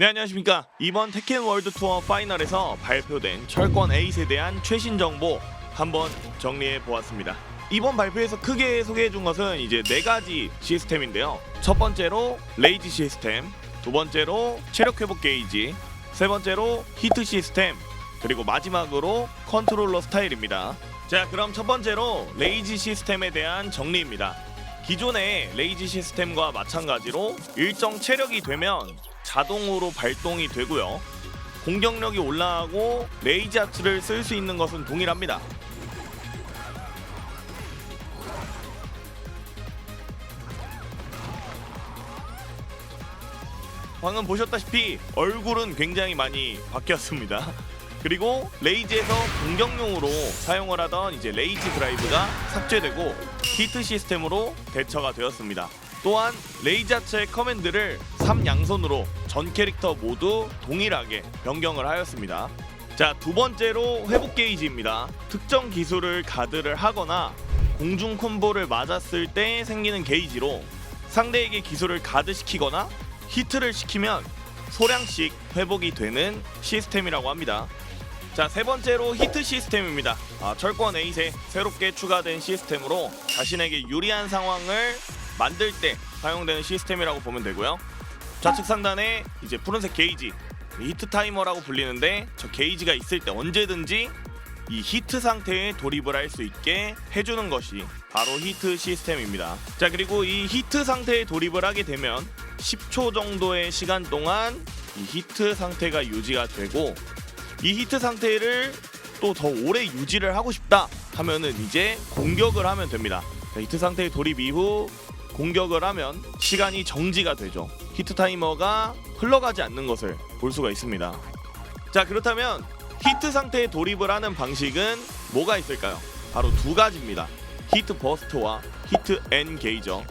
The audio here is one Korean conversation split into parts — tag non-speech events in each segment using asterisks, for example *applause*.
네 안녕하십니까 이번 테켄 월드 투어 파이널에서 발표된 철권 A에 대한 최신 정보 한번 정리해 보았습니다. 이번 발표에서 크게 소개해 준 것은 이제 네 가지 시스템인데요. 첫 번째로 레이지 시스템, 두 번째로 체력 회복 게이지, 세 번째로 히트 시스템, 그리고 마지막으로 컨트롤러 스타일입니다. 자 그럼 첫 번째로 레이지 시스템에 대한 정리입니다. 기존의 레이지 시스템과 마찬가지로 일정 체력이 되면 자동으로 발동이 되고요. 공격력이 올라가고 레이지 아츠를 쓸 수 있는 것은 동일합니다. 방금 보셨다시피 얼굴은 굉장히 많이 바뀌었습니다. *laughs* 그리고 레이지에서 공격용으로 사용을 하던 이제 레이지 드라이브가 삭제되고 히트 시스템으로 대처가 되었습니다. 또한 레이지 아츠의 커맨드를 3 양손으로 전 캐릭터 모두 동일하게 변경을 하였습니다. 자, 두 번째로 회복 게이지입니다. 특정 기술을 가드를 하거나 공중 콤보를 맞았을 때 생기는 게이지로 상대에게 기술을 가드시키거나 히트를 시키면 소량씩 회복이 되는 시스템이라고 합니다. 자, 세 번째로 히트 시스템입니다. 아, 철권 에잇에 새롭게 추가된 시스템으로 자신에게 유리한 상황을 만들 때 사용되는 시스템이라고 보면 되고요. 좌측 상단에 이제 푸른색 게이지, 히트 타이머라고 불리는데 저 게이지가 있을 때 언제든지 이 히트 상태에 돌입을 할 수 있게 해주는 것이 바로 히트 시스템입니다. 자 그리고 이 히트 상태에 돌입을 하게 되면 10초 정도의 시간 동안 이 히트 상태가 유지가 되고 이 히트 상태를 또 더 오래 유지를 하고 싶다 하면은 이제 공격을 하면 됩니다. 자, 히트 상태에 돌입 이후 공격을 하면 시간이 정지가 되죠. 히트 타이머가 흘러가지 않는 것을 볼 수가 있습니다. 자 그렇다면 히트 상태에 돌입을 하는 방식은 뭐가 있을까요? 바로 두 가지입니다. 히트 버스트와 히트 엔게이저.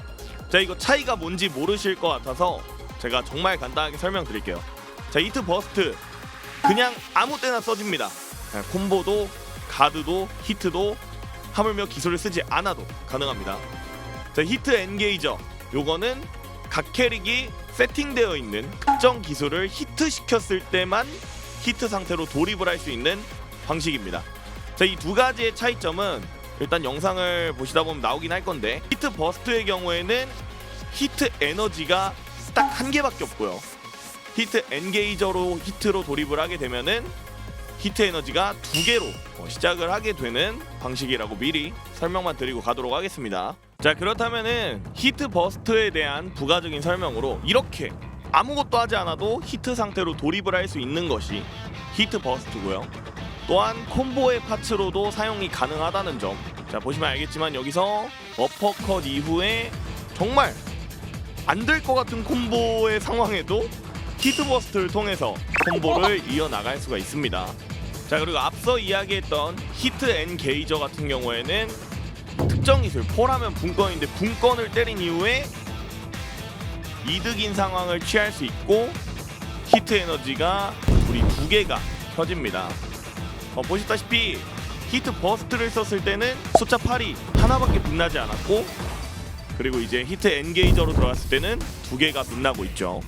자 이거 차이가 뭔지 모르실 것 같아서 제가 정말 간단하게 설명드릴게요. 자 히트 버스트 그냥 아무 때나 써집니다. 네, 콤보도 가드도 히트도 하물며 기술을 쓰지 않아도 가능합니다. 자 히트 엔게이저 요거는 각 캐릭이 세팅되어 있는 특정 기술을 히트 시켰을 때만 히트 상태로 돌입을 할 수 있는 방식입니다. 자, 이 두 가지의 차이점은 일단 영상을 보시다 보면 나오긴 할 건데 히트 버스트의 경우에는 히트 에너지가 딱 한 개밖에 없고요. 히트 엔게이저로 히트로 돌입을 하게 되면은 히트 에너지가 두 개로 어, 시작을 하게 되는 방식이라고 미리 설명만 드리고 가도록 하겠습니다. 자 그렇다면은 히트 버스트에 대한 부가적인 설명으로 이렇게 아무것도 하지 않아도 히트 상태로 돌입을 할 수 있는 것이 히트 버스트고요. 또한 콤보의 파츠로도 사용이 가능하다는 점. 자 보시면 알겠지만 여기서 어퍼컷 이후에 정말 안 될 것 같은 콤보의 상황에도 히트 버스트를 통해서 콤보를 이어나갈 수가 있습니다. 자 그리고 앞서 이야기했던 히트 앤 게이저 같은 경우에는 특정 기술 폴하면 분권인데 분권을 때린 이후에 이득인 상황을 취할 수 있고 히트 에너지가 우리 두 개가 켜집니다. 어, 보시다시피 히트 버스트를 썼을 때는 숫자 8이 하나밖에 빛나지 않았고 그리고 이제 히트 엔게이저로 들어갔을 때는 두 개가 빛나고 있죠.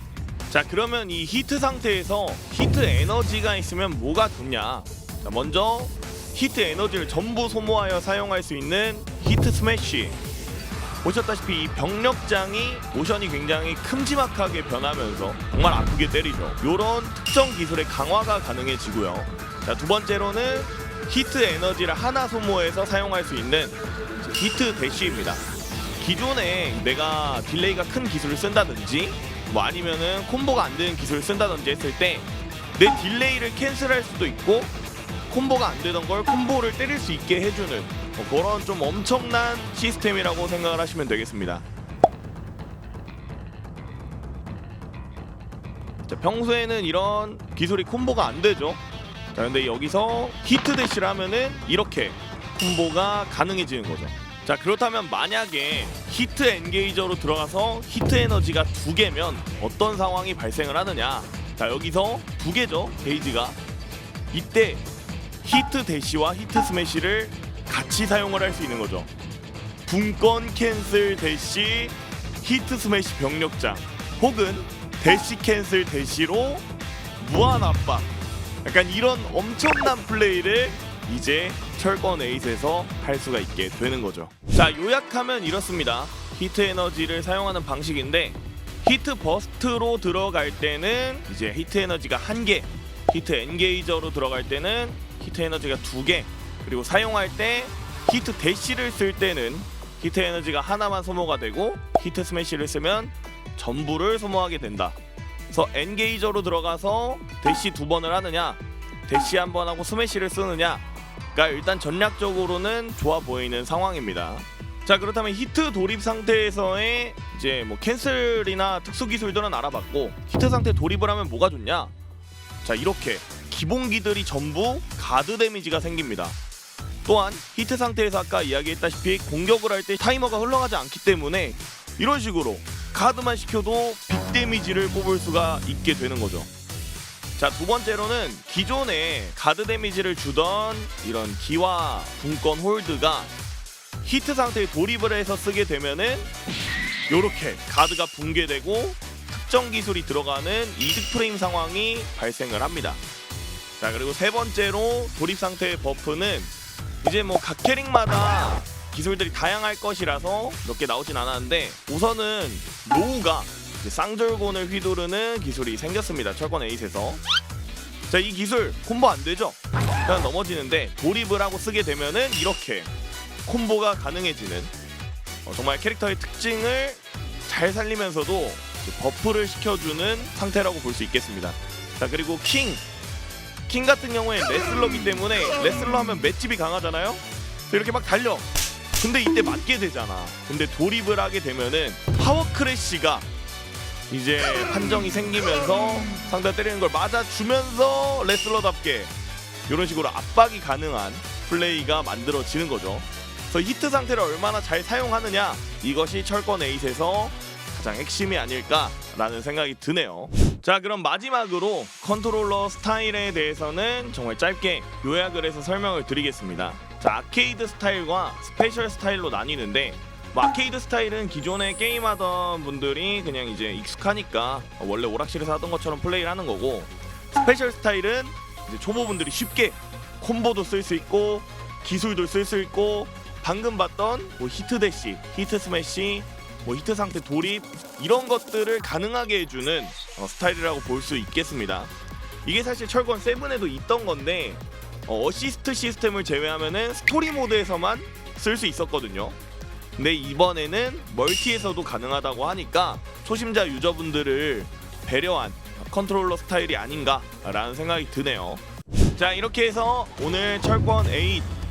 자 그러면 이 히트 상태에서 히트 에너지가 있으면 뭐가 좋냐? 자, 먼저 히트 에너지를 전부 소모하여 사용할 수 있는 히트 스매시 보셨다시피 이 병력장이 모션이 굉장히 큼지막하게 변하면서 정말 아프게 때리죠. 요런 특정 기술의 강화가 가능해지고요. 자, 두 번째로는 히트 에너지를 하나 소모해서 사용할 수 있는 히트 대쉬입니다. 기존에 내가 딜레이가 큰 기술을 쓴다든지 뭐 아니면은 콤보가 안 되는 기술을 쓴다든지 했을 때 내 딜레이를 캔슬할 수도 있고 콤보가 안 되던 걸 콤보를 때릴 수 있게 해주는 뭐 그런 좀 엄청난 시스템이라고 생각을 하시면 되겠습니다. 자, 평소에는 이런 기술이 콤보가 안 되죠. 자, 근데 여기서 히트 대시를 하면은 이렇게 콤보가 가능해지는 거죠. 자, 그렇다면 만약에 히트 엔게이저로 들어가서 히트 에너지가 두 개면 어떤 상황이 발생을 하느냐? 자, 여기서 두 개죠, 게이지가. 이때 히트 대시와 히트 스매시를 같이 사용을 할 수 있는 거죠. 분권 캔슬 대시 히트 스매시 병력장 혹은 대시 캔슬 대시로 무한 압박 약간 이런 엄청난 플레이를 이제 철권 에이스에서 할 수가 있게 되는 거죠. 자 요약하면 이렇습니다. 히트 에너지를 사용하는 방식인데 히트 버스트로 들어갈 때는 이제 히트 에너지가 한 개, 히트 엔게이저로 들어갈 때는 히트 에너지가 두 개, 그리고 사용할 때 히트 대시를 쓸 때는 히트 에너지가 하나만 소모가 되고 히트 스매시를 쓰면 전부를 소모하게 된다. 그래서 엔게이저로 들어가서 대시 두 번을 하느냐, 대시 한 번 하고 스매시를 쓰느냐. 가 일단 전략적으로는 좋아 보이는 상황입니다. 자 그렇다면 히트 돌입 상태에서의 이제 뭐 캔슬이나 특수 기술들은 알아봤고 히트 상태 돌입을 하면 뭐가 좋냐? 자 이렇게 기본기들이 전부 가드 데미지가 생깁니다. 또한 히트 상태에서 아까 이야기했다시피 공격을 할 때 타이머가 흘러가지 않기 때문에 이런 식으로 가드만 시켜도 빅 데미지를 뽑을 수가 있게 되는 거죠. 자 두 번째로는 기존에 가드 데미지를 주던 이런 기와 분권 홀드가 히트 상태에 돌입을 해서 쓰게 되면은 요렇게 가드가 붕괴되고 특정 기술이 들어가는 이득 프레임 상황이 발생을 합니다. 자 그리고 세 번째로 돌입 상태의 버프는 이제 뭐 각 캐릭마다 기술들이 다양할 것이라서 몇 개 나오진 않았는데 우선은 로우가 쌍절곤을 휘두르는 기술이 생겼습니다. 철권 에이스에서. 자 이 기술 콤보 안 되죠? 그냥 넘어지는데 돌입을 하고 쓰게 되면은 이렇게 콤보가 가능해지는 어, 정말 캐릭터의 특징을 잘 살리면서도 버프를 시켜주는 상태라고 볼 수 있겠습니다. 자 그리고 킹, 킹 같은 경우에 레슬러기 때문에 레슬러 하면 맷집이 강하잖아요. 이렇게 막 달려. 근데 이때 맞게 되잖아. 근데 돌입을 하게 되면은 파워 크래쉬가 이제 판정이 생기면서 상대 때리는 걸 맞아주면서 레슬러답게 이런 식으로 압박이 가능한 플레이가 만들어지는 거죠. 그래서 히트 상태를 얼마나 잘 사용하느냐 이것이 철권 에이스에서 가장 핵심이 아닐까라는 생각이 드네요. 자 그럼 마지막으로 컨트롤러 스타일에 대해서는 정말 짧게 요약을 해서 설명을 드리겠습니다. 자 아케이드 스타일과 스페셜 스타일로 나뉘는데 뭐 아케이드 스타일은 기존에 게임하던 분들이 그냥 이제 익숙하니까 원래 오락실에서 하던 것처럼 플레이를 하는 거고 스페셜 스타일은 이제 초보분들이 쉽게 콤보도 쓸 수 있고 기술도 쓸 수 있고 방금 봤던 뭐 히트 대시, 히트 스매시, 뭐 히트 상태 돌입 이런 것들을 가능하게 해주는 어, 스타일이라고 볼 수 있겠습니다. 이게 사실 철권 7에도 있던 건데 어, 어시스트 시스템을 제외하면은 스토리 모드에서만 쓸 수 있었거든요. 근데 이번에는 멀티에서도 가능하다고 하니까 초심자 유저분들을 배려한 컨트롤러 스타일이 아닌가라는 생각이 드네요. 자 이렇게 해서 오늘 철권 8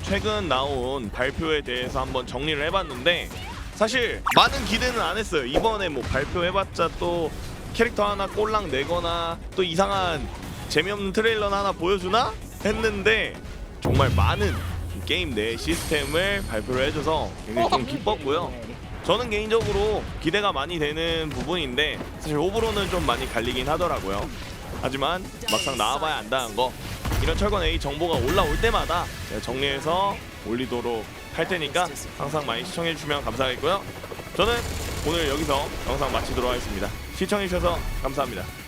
최근 나온 발표에 대해서 한번 정리를 해봤는데 사실 많은 기대는 안 했어요. 이번에 뭐 발표해봤자 또 캐릭터 하나 꼴랑 내거나 또 이상한 재미없는 트레일러 하나 보여주나 했는데 정말 많은 게임 내 시스템을 발표를 해줘서 굉장히 좀 기뻤고요. 저는 개인적으로 기대가 많이 되는 부분인데 사실 호불호는 좀 많이 갈리긴 하더라고요. 하지만 막상 나와봐야 안다는 거 이런 철권 A 정보가 올라올 때마다 제가 정리해서 올리도록 할 테니까 항상 많이 시청해 주시면 감사하겠고요. 저는 오늘 여기서 영상 마치도록 하겠습니다. 시청해 주셔서 감사합니다.